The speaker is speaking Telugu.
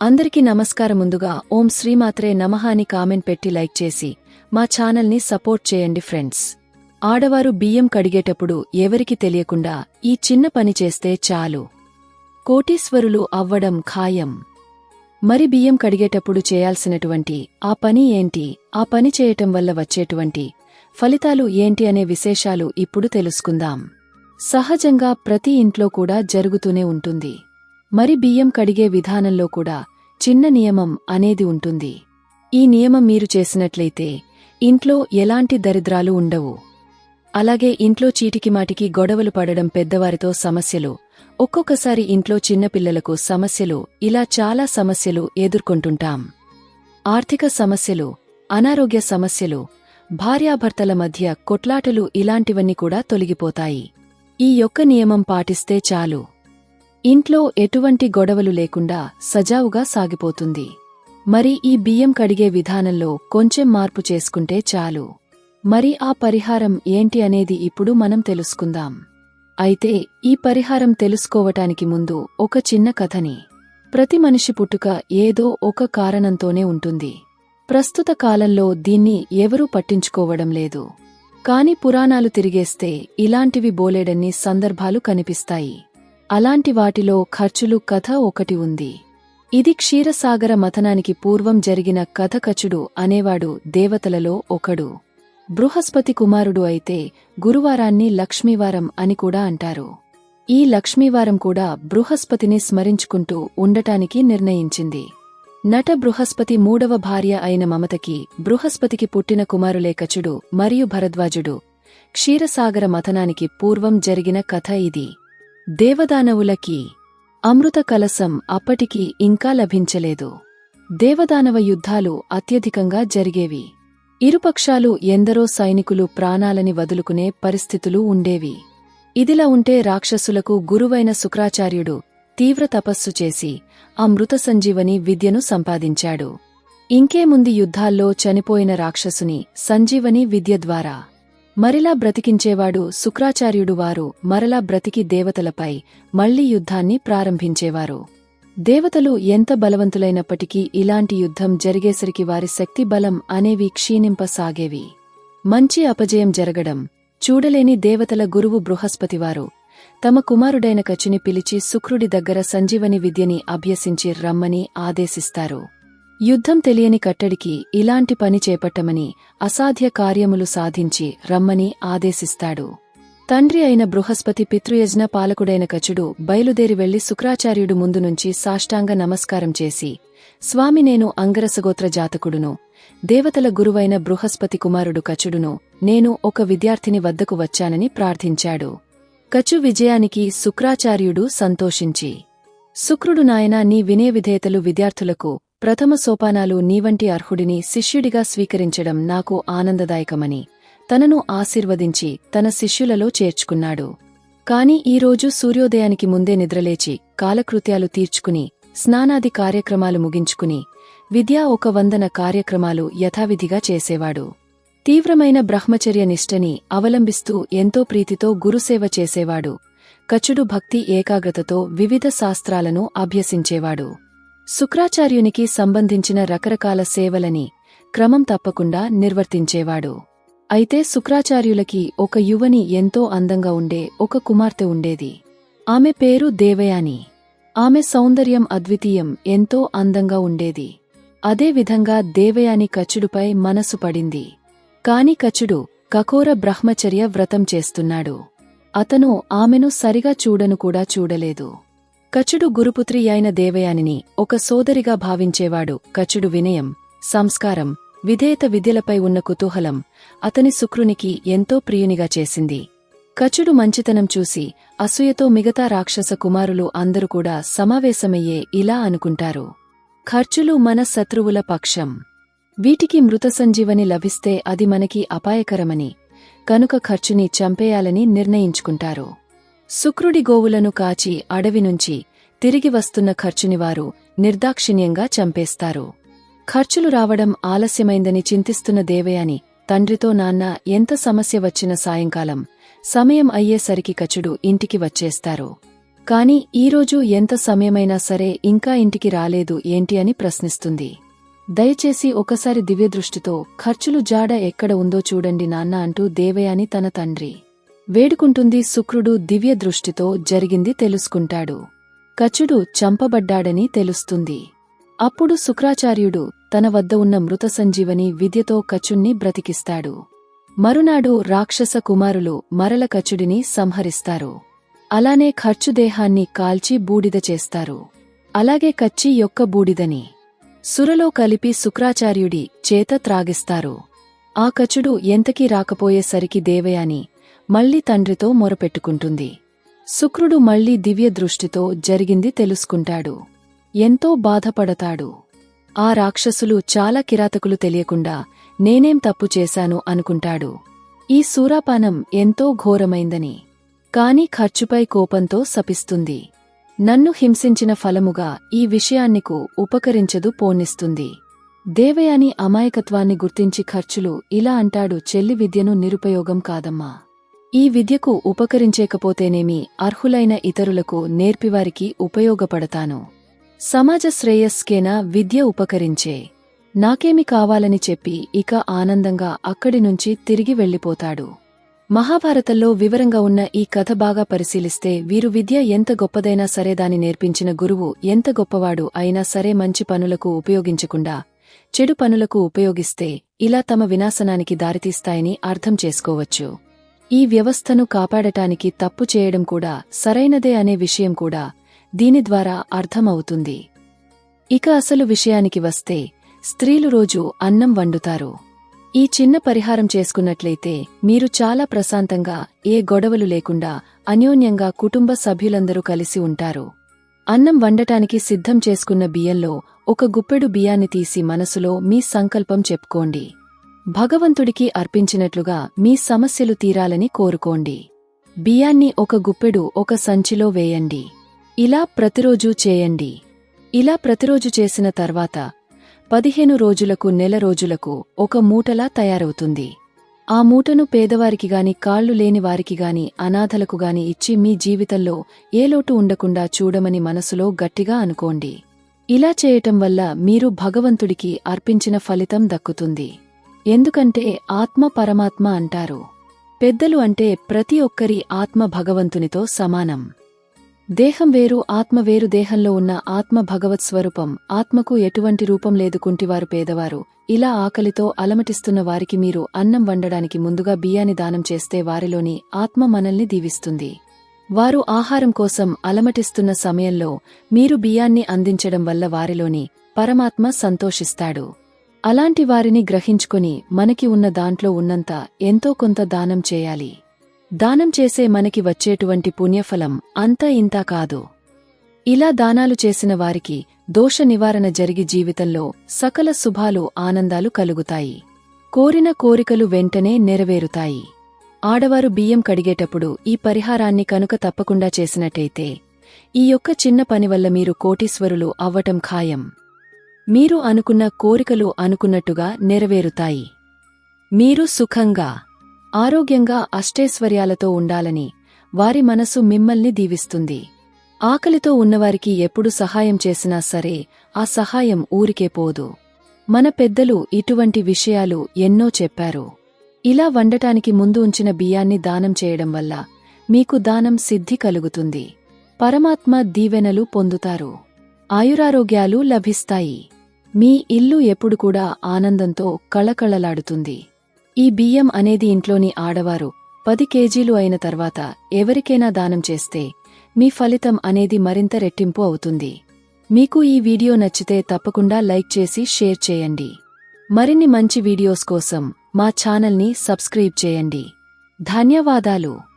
అందరికీ నమస్కారం ముందుగా ఓం శ్రీమాత్రే నమః అని కామెంట్ పెట్టి లైక్ చేసి మా ఛానల్ని సపోర్ట్ చేయండి ఫ్రెండ్స్. ఆడవారు బియ్యం కడిగేటప్పుడు ఎవరికి తెలియకుండా ఈ చిన్న పని చేస్తే చాలు. కోటీశ్వరులు అవ్వడం ఖాయం. మరి బియ్యం కడిగేటప్పుడు చేయాల్సినటువంటి ఆ పని ఏంటి? ఆ పని చేయటం వల్ల వచ్చేటువంటి ఫలితాలు ఏంటి అనే విశేషాలు ఇప్పుడు తెలుసుకుందాం. సహజంగా ప్రతి ఇంట్లో కూడా జరుగుతూనే ఉంటుంది. మరి బియ్యం కడిగే విధానంలో కూడా చిన్న నియమం అనేది ఉంటుంది. ఈ నియమం మీరు చేసినట్లయితే ఇంట్లో ఎలాంటి దరిద్రాలు ఉండవు. అలాగే ఇంట్లో చీటికిమాటికి గొడవలు పడడం పెద్దవారితో సమస్యలు ఒక్కొక్కసారి ఇంట్లో చిన్నపిల్లలకు సమస్యలు ఇలా చాలా సమస్యలు ఎదుర్కొంటుంటాం. ఆర్థిక సమస్యలు అనారోగ్య సమస్యలు భార్యాభర్తల మధ్య కొట్లాటలు ఇలాంటివన్నీ కూడా తొలగిపోతాయి. ఈ యొక్క నియమం పాటిస్తే చాలు. ఇంట్లో ఎటువంటి గొడవలు లేకుండా సజావుగా సాగిపోతుంది. మరి ఈ బియ్యం కడిగే విధానంలో కొంచెం మార్పు చేసుకుంటే చాలు. మరి ఆ పరిహారం ఏంటి అనేది ఇప్పుడు మనం తెలుసుకుందాం. అయితే ఈ పరిహారం తెలుసుకోవటానికి ముందు ఒక చిన్న కథని. ప్రతి మనిషి పుట్టుక ఏదో ఒక కారణంతోనే ఉంటుంది. ప్రస్తుత కాలంలో దీన్ని ఎవరూ పట్టించుకోవడం లేదు. కాని పురాణాలు తిరిగేస్తే ఇలాంటివి బోలేడన్ని సందర్భాలు కనిపిస్తాయి. అలాంటి వాటిలో ఖర్చులు కథ ఒకటి ఉంది. ఇది క్షీరసాగర మథనానికి పూర్వం జరిగిన కథకచుడు అనేవాడు దేవతలలో ఒకడు. బృహస్పతి కుమారుడు అయితే గురువారాన్ని లక్ష్మీవారం అని కూడా అంటారు. ఈ లక్ష్మీవారం కూడా బృహస్పతిని స్మరించుకుంటూ ఉండటానికి నిర్ణయించింది. నట బృహస్పతి మూడవ భార్య అయిన మమతకి బృహస్పతికి పుట్టిన కుమారులే కచుడు మరియు భరద్వాజుడు. క్షీరసాగర మథనానికి పూర్వం జరిగిన కథ ఇది. దేవదానవులకి అమృత కలసం అప్పటికి ఇంకా లభించలేదు. దేవదానవ యుద్ధాలు అత్యధికంగా జరిగేవి. ఇరుపక్షాలు ఎందరో సైనికులు ప్రాణాలని వదులుకునే పరిస్థితులు ఉండేవి. ఇదిలా ఉంటే రాక్షసులకు గురువైన శుక్రాచార్యుడు తీవ్ర తపస్సు చేసి ఆ మృత సంజీవని విద్యను సంపాదించాడు. ఇంకేముంది యుద్ధాల్లో చనిపోయిన రాక్షసుని సంజీవని విద్య ద్వారా మరిలా బ్రతికించేవాడు శుక్రాచార్యుడు వారు మరలా బ్రతికి దేవతలపై మళ్ళీ యుద్ధాన్ని ప్రారంభించేవారు. దేవతలు ఎంత బలవంతులైనప్పటికీ ఇలాంటి యుద్ధం జరిగేసరికి వారి శక్తి బలం అనేవి క్షీణింపసాగేవి. మంచి అపజయం జరగడం చూడలేని దేవతల గురువు బృహస్పతివారు తమ కుమారుడైన కచుని పిలిచి శుక్రుడి దగ్గర సంజీవని విద్యని అభ్యసించి రమ్మని ఆదేశిస్తారు. యుద్ధం తెలియని కట్టడికి ఇలాంటి పని చేపట్టమని అసాధ్య కార్యములు సాధించి రమ్మని ఆదేశిస్తాడు. తండ్రి అయిన బృహస్పతి పితృయజ్ఞ పాలకుడైన కచుడు బయలుదేరి వెళ్ళి శుక్రాచార్యుడు ముందు నుంచి సాష్టాంగ నమస్కారం చేసి స్వామి నేను అంగరసగోత్ర జాతకుడును. దేవతల గురువైన బృహస్పతి కుమారుడు కచుడును. నేను ఒక విద్యార్థిని వద్దకు వచ్చానని ప్రార్థించాడు. కచు విజయానికి శుక్రాచార్యుడు సంతోషించి శుక్రుడు నాయన నీ వినయ విధేయతలు విద్యార్థులకు ప్రథమ సోపానాలు నీవంటి అర్హుడిని శిష్యుడిగా స్వీకరించడం నాకు ఆనందదాయకమని తనను ఆశీర్వదించి తన శిష్యులలో చేర్చుకున్నాడు. కాని ఈరోజు సూర్యోదయానికి ముందే నిద్రలేచి కాలకృత్యాలు తీర్చుకుని స్నానాది కార్యక్రమాలు ముగించుకుని విద్యా ఒక వందన కార్యక్రమాలు యథావిధిగా చేసేవాడు. తీవ్రమైన బ్రహ్మచర్య నిష్టని అవలంబిస్తూ ఎంతో ప్రీతితో గురుసేవ చేసేవాడు. కచుడు భక్తి ఏకాగ్రతతో వివిధ శాస్త్రాలను అభ్యసించేవాడు. శుక్రాచార్యునికి సంబంధించిన రకరకాల సేవలని క్రమం తప్పకుండా నిర్వర్తించేవాడు. అయితే శుక్రాచార్యులకి ఒక యువని ఎంతో అందంగా ఉండే ఒక కుమార్తె ఉండేది. ఆమె పేరు దేవయాని. ఆమె సౌందర్యం అద్వితీయం ఎంతో అందంగా ఉండేది. అదేవిధంగా దేవయాని కచ్చుడుపై మనసు పడింది. కాని కచుడు కఖోర బ్రహ్మచర్య వ్రతం చేస్తున్నాడు. అతను ఆమెను సరిగా చూడను కూడా చూడలేదు. కచుడు గురుపుత్రి అయిన దేవయానిని ఒక సోదరిగా భావించేవాడు కచుడు వినయం సంస్కారం విధేయత విద్యలపై ఉన్న కుతూహలం అతని శుక్రునికి ఎంతో ప్రియునిగా చేసింది. కచుడు మంచితనం చూసి అసూయతో మిగతా రాక్షస కుమారులు అందరూ కూడా సమావేశమయ్యే ఇలా అనుకుంటారు. ఖర్చులు మన శత్రువుల పక్షం. వీటికి మృత సంజీవని లభిస్తే అది మనకి అపాయకరమని కనుక ఖర్చుని చంపేయాలని నిర్ణయించుకుంటారు. శుక్రుడి గోవులను కాచి అడవి నుంచి తిరిగి వస్తున్న ఖర్చునివారు నిర్దాక్షిణ్యంగా చంపేస్తారు. ఖర్చులు రావడం ఆలస్యమైందని చింతిస్తున్న దేవయాని తండ్రితో నాన్న ఎంత సమస్య వచ్చిన సాయంకాలం సమయం అయ్యేసరికి కచుడు ఇంటికి వచ్చేస్తారు. కాని ఈరోజు ఎంత సమయమైనా సరే ఇంకా ఇంటికి రాలేదు ఏంటి అని ప్రశ్నిస్తుంది. దయచేసి ఒకసారి దివ్యదృష్టితో ఖర్చులు జాడ ఎక్కడ ఉందో చూడండి నాన్న అంటూ దేవయాని తన తండ్రి. వేడుకుంటుంది శుక్రుడు దివ్య దృష్టితో జరిగింది తెలుసుకుంటాడు. కచుడు చంపబడ్డాడని తెలుస్తుంది. అప్పుడు శుక్రాచార్యుడు తన వద్ద ఉన్న మృత సంజీవని విద్యతో కచుణ్ణి బ్రతికిస్తాడు. మరునాడు రాక్షస కుమారులు మరల కచుడిని సంహరిస్తారు. అలానే ఖర్చుదేహాన్ని కాల్చి బూడిద చేస్తారు. అలాగే కచ్చి యొక్క బూడిదని. సురలో కలిపి శుక్రాచార్యుడి చేత త్రాగిస్తారు. ఆ కచుడు ఎంతకీ రాకపోయేసరికి దేవయాని మళ్ళీ తండ్రితో మొరపెట్టుకుంటుంది. శుక్రుడు మళ్ళీ దివ్య దృష్టితో జరిగింది తెలుసుకుంటాడు. ఎంతో బాధపడతాడు. ఆ రాక్షసులు చాలా కిరాతకులు తెలియకుండా నేనేం తప్పు చేశాను అనుకుంటాడు. ఈ సూరాపానం ఎంతో ఘోరమైందని. కాని ఖర్చుపై కోపంతో సపిస్తుంది నన్ను హింసించిన ఫలముగా ఈ విషయాన్నికు ఉపకరించదు పోనిస్తుంది దేవయాని అమాయకత్వాన్ని గుర్తించి ఖర్చులు ఇలా అంటాడు చెల్లి విద్యను నిరుపయోగం కాదమ్మా. ఈ విద్యకు ఉపకరించేకపోతేనేమి అర్హులైన ఇతరులకు నేర్పివారికి ఉపయోగపడతాను. సమాజ శ్రేయస్కేనా విద్య ఉపకరించే. నాకేమి కావాలని చెప్పి ఇక ఆనందంగా అక్కడి నుంచి తిరిగి వెళ్ళిపోతాడు. మహాభారతంలో వివరంగా ఉన్న ఈ కథ బాగా పరిశీలిస్తే వీరు విద్య ఎంత గొప్పదైనా సరే దాని నేర్పించిన గురువు ఎంత గొప్పవాడు అయినా సరే మంచి పనులకు ఉపయోగించకుండా చెడు పనులకు ఉపయోగిస్తే ఇలా తమ వినాశనానికి దారితీస్తాయని అర్థం చేసుకోవచ్చు. ఈ వ్యవస్థను కాపాడటానికి తప్పు చేయడం కూడా సరైనదే అనే విషయం కూడా దీని ద్వారా అర్థమవుతుంది. ఇక అసలు విషయానికి వస్తే స్త్రీలు రోజు అన్నం వండుతారు. ఈ చిన్న పరిహారం చేసుకున్నట్లయితే మీరు చాలా ప్రశాంతంగా ఏ గొడవలు లేకుండా అన్యోన్యంగా కుటుంబ సభ్యులందరూ కలిసి ఉంటారు. అన్నం వండటానికి సిద్ధం చేసుకున్న బియ్యంలో ఒక గుప్పెడు బియ్యాన్ని తీసి మనసులో మీ సంకల్పం చెప్పుకోండి. భగవంతుడికి అర్పించినట్లుగా మీ సమస్యలు తీరాలని కోరుకోండి. బియ్యాన్ని ఒక గుప్పెడు ఒక సంచిలో వేయండి. ఇలా ప్రతిరోజూ చేయండి. ఇలా ప్రతిరోజు చేసిన తర్వాత పదిహేను రోజులకు నెల రోజులకు ఒక మూటలా తయారవుతుంది. ఆ మూటను పేదవారికి గాని కాళ్ళు లేనివారికిగాని అనాథలకుగాని గాని గాని ఇచ్చి మీ జీవితంలో ఏ లోటు ఉండకుండా చూడమని మనసులో గట్టిగా అనుకోండి. ఇలా చేయటం వల్ల మీరు భగవంతుడికి అర్పించిన ఫలితం దక్కుతుంది. ఎందుకంటే ఆత్మ పరమాత్మ అంటారు. పెద్దలు అంటే ప్రతి ఒక్కరి ఆత్మ భగవంతునితో సమానం. దేహం వేరు ఆత్మ వేరు దేహంలో ఉన్న ఆత్మ భగవత్ స్వరూపం ఆత్మకు ఎటువంటి రూపం లేదు కుంటివారు పేదవారు. ఇలా ఆకలితో అలమటిస్తున్న వారికి మీరు అన్నం వండడానికి ముందుగా బియ్యాన్ని దానం చేస్తే వారిలోని ఆత్మ మనల్ని దీవిస్తుంది. వారు ఆహారం కోసం అలమటిస్తున్న సమయంలో మీరు బియ్యాన్ని అందించడం వల్ల వారిలోని పరమాత్మ సంతోషిస్తాడు. అలాంటి వారిని గ్రహించుకుని మనకి ఉన్న దాంట్లో ఉన్నంత ఎంతో కొంత దానం చేయాలి. దానం చేసే మనకి వచ్చేటువంటి పుణ్యఫలం అంతా ఇంతా కాదు. ఇలా దానాలు చేసిన వారికి దోష నివారణ జరిగి జీవితంలో సకల శుభాలు ఆనందాలు కలుగుతాయి. కోరిన కోరికలు వెంటనే నెరవేరుతాయి. ఆడవారు బియ్యం కడిగేటప్పుడు ఈ పరిహారాన్ని కనుక తప్పకుండా చేసినట్టయితే ఈ యొక్క చిన్న పని వల్ల మీరు కోటీశ్వరులు అవ్వటం ఖాయం. మీరు అనుకున్న కోరికలు అనుకున్నట్టుగా నెరవేరుతాయి. మీరు సుఖంగా ఆరోగ్యంగా అష్టైశ్వర్యాలతో ఉండాలని వారి మనసు మిమ్మల్ని దీవిస్తుంది. ఆకలితో ఉన్నవారికి ఎప్పుడు సహాయం చేసినా సరే ఆ సహాయం ఊరికే పోదు. మన పెద్దలు ఇటువంటి విషయాలు ఎన్నో చెప్పారు. ఇలా వండటానికి ముందు ఉంచిన బియ్యాన్ని దానం చేయడం వల్ల మీకు దానం సిద్ధి కలుగుతుంది. పరమాత్మ దీవెనలు పొందుతారు. ఆయురారోగ్యాలు లభిస్తాయి. మీ ఇల్లు ఎప్పుడు కూడా ఆనందంతో కళకళలాడుతుంది. ఈ బియ్యం అనేది ఇంట్లోని ఆడవారు పది కేజీలు అయిన తర్వాత ఎవరికైనా దానం చేస్తే మీ ఫలితం అనేది మరింత రెట్టింపు అవుతుంది. మీకు ఈ వీడియో నచ్చితే తప్పకుండా లైక్ చేసి షేర్ చేయండి. మరిన్ని మంచి వీడియోస్ కోసం మా ఛానల్ని సబ్స్క్రైబ్ చేయండి. ధన్యవాదాలు.